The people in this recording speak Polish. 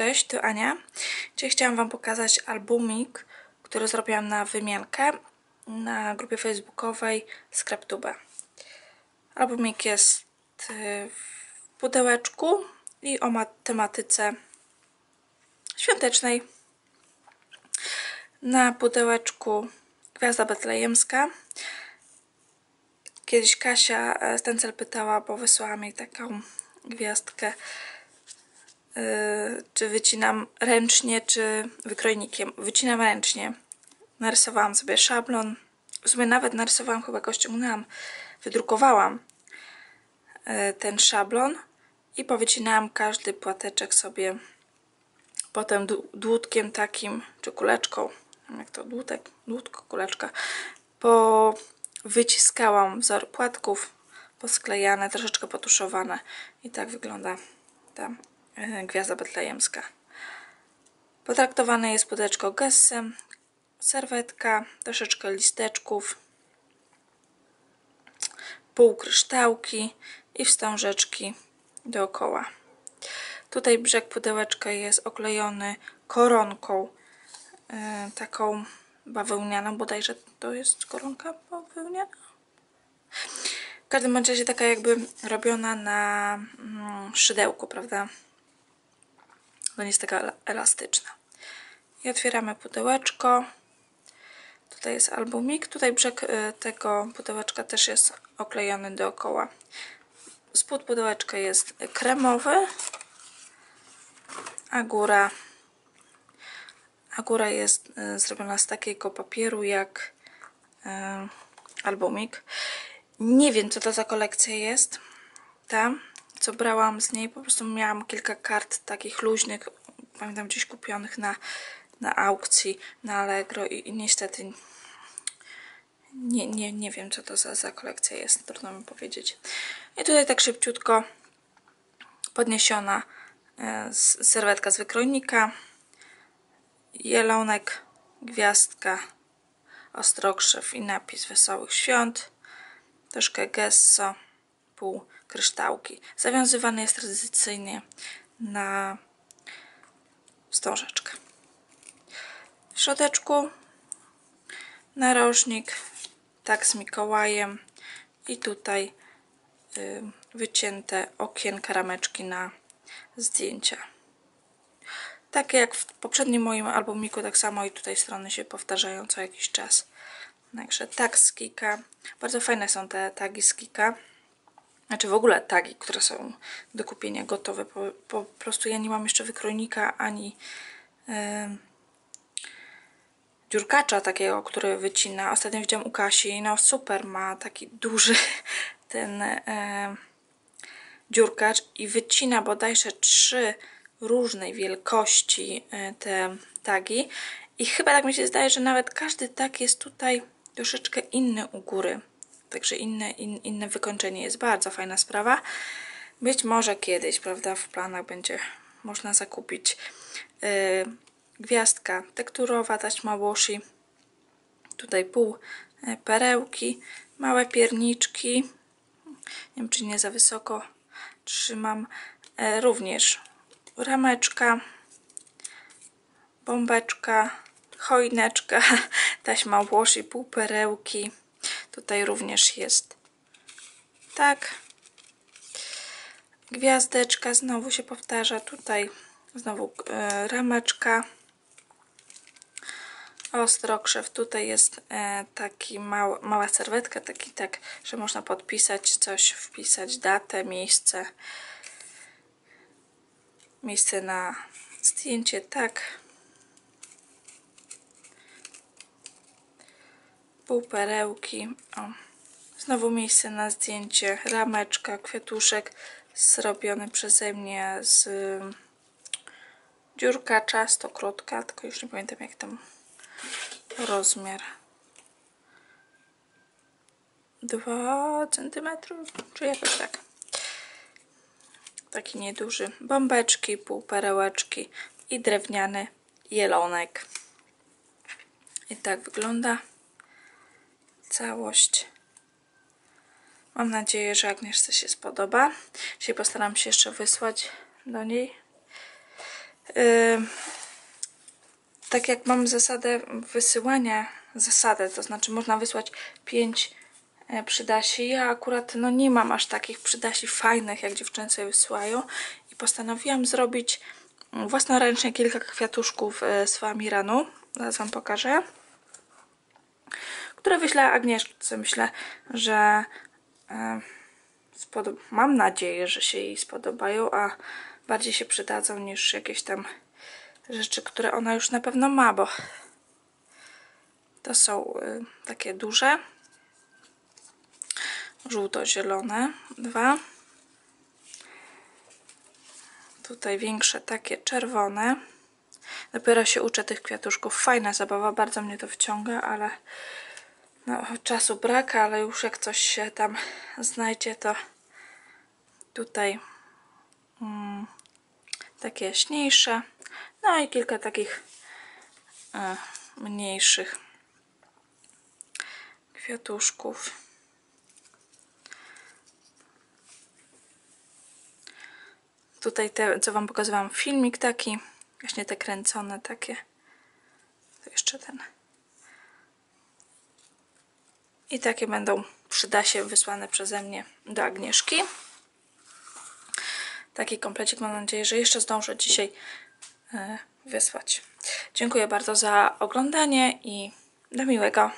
Cześć, tu Ania. Dzisiaj chciałam Wam pokazać albumik, który zrobiłam na wymiankę na grupie facebookowej ScrapTube. Albumik jest y, w pudełeczku i o ma tematyce świątecznej. Na pudełeczku Gwiazda Betlejemska. Kiedyś Kasia Stencel pytała, bo wysłała mi taką gwiazdkę czy wycinam ręcznie, czy wykrojnikiem. Wycinam ręcznie. Narysowałam sobie szablon. W sumie nawet narysowałam, chyba go ściągnęłam. Wydrukowałam yy, ten szablon i powycinałam każdy płateczek sobie potem dłutkiem takim, czy kuleczką, jak to dłutek, dłutko, kuleczka, po wyciskałam wzór płatków posklejane, troszeczkę potuszowane i tak wygląda ta E, Gwiazda Betlejemska. Potraktowane jest pudełeczko gessem, serwetka, troszeczkę listeczków, półkryształki i wstążeczki dookoła. Tutaj brzeg pudełeczka jest oklejony koronką yy, taką bawełnianą, bodajże to jest koronka bawełniana. W każdym razie taka jakby robiona na mm, szydełku, prawda? Bo nie jest taka elastyczna. I otwieramy pudełeczko. Tutaj jest albumik. Tutaj brzeg y, tego pudełeczka też jest oklejony dookoła. Spód pudełeczka jest kremowy, a góra, a góra jest y, zrobiona z takiego papieru jak y, albumik. Nie wiem, co to za kolekcja jest. Ta co brałam z niej, po prostu miałam kilka kart takich luźnych, pamiętam gdzieś kupionych na, na aukcji, na Allegro i, i niestety nie, nie, nie wiem co to za, za kolekcja jest, trudno mi powiedzieć. I tutaj tak szybciutko podniesiona e, serwetka z wykrojnika, jelonek, gwiazdka, ostrokrzew i napis Wesołych Świąt, troszkę gesso, pół kryształki. Zawiązywany jest tradycyjnie na wstążeczkę. W środeczku narożnik, tak z Mikołajem i tutaj y, wycięte okienka, rameczki na zdjęcia. Takie jak w poprzednim moim albumiku, tak samo i tutaj strony się powtarzają co jakiś czas. Także tak z Kika. Bardzo fajne są te tagi z Kika znaczy w ogóle tagi, które są do kupienia gotowe. Po, po prostu ja nie mam jeszcze wykrojnika ani yy, dziurkacza takiego, który wycina. Ostatnio widziałam u Kasi, no super, ma taki duży ten yy, dziurkacz i wycina bodajże trzy różnej wielkości yy, te tagi i chyba tak mi się zdaje, że nawet każdy tag jest tutaj troszeczkę inny u góry. Także inne, in, inne wykończenie jest bardzo fajna sprawa. Być może kiedyś, prawda, w planach będzie można zakupić yy, gwiazdka tekturowa, taśma washi. Tutaj pół yy, perełki, małe pierniczki. Nie wiem, czy nie za wysoko trzymam. Yy, również rameczka, bombeczka, choineczka, taśma washi, pół perełki Tutaj również jest tak. Gwiazdeczka znowu się powtarza. Tutaj znowu e, rameczka. Ostrokrzew. Tutaj jest e, taki mały, mała serwetka, taki tak, że można podpisać coś, wpisać datę, miejsce. Miejsce na zdjęcie, tak. Pół perełki. O. Znowu miejsce na zdjęcie, rameczka, kwiatuszek zrobiony przeze mnie z dziurkacza stokrotka, tylko już nie pamiętam jak tam rozmiar. 2 cm, czy jakoś tak. Taki nieduży. Bombeczki, półperełeczki i drewniany jelonek. I tak wygląda całość. Mam nadzieję, że Agnieszce się spodoba. Dzisiaj postaram się jeszcze wysłać do niej Yy, tak jak mam zasadę wysyłania, zasadę, to znaczy można wysłać 5 przydasi. Ja akurat no nie mam aż takich przydasi fajnych, jak dziewczyny sobie wysyłają i postanowiłam zrobić własnoręcznie kilka kwiatuszków e, z Famiranu. Zaraz Wam pokażę. Które wyślę Agnieszce. Myślę, że e, mam nadzieję, że się jej spodobają, a bardziej się przydadzą niż jakieś tam rzeczy, które ona już na pewno ma, bo to są y, takie duże, żółto-zielone, dwa. Tutaj większe, takie czerwone. Dopiero się uczę tych kwiatuszków. Fajna zabawa, bardzo mnie to wciąga, ale no, czasu brak, ale już jak coś się tam znajdzie, to tutaj mm, takie jaśniejsze. No i kilka takich e, mniejszych kwiatuszków. Tutaj te, co Wam pokazywałam, filmik taki, właśnie te kręcone takie. To jeszcze ten. I takie będą przyda się wysłane przeze mnie do Agnieszki. Taki komplecik mam nadzieję, że jeszcze zdążę dzisiaj e, wysłać. Dziękuję bardzo za oglądanie i do miłego.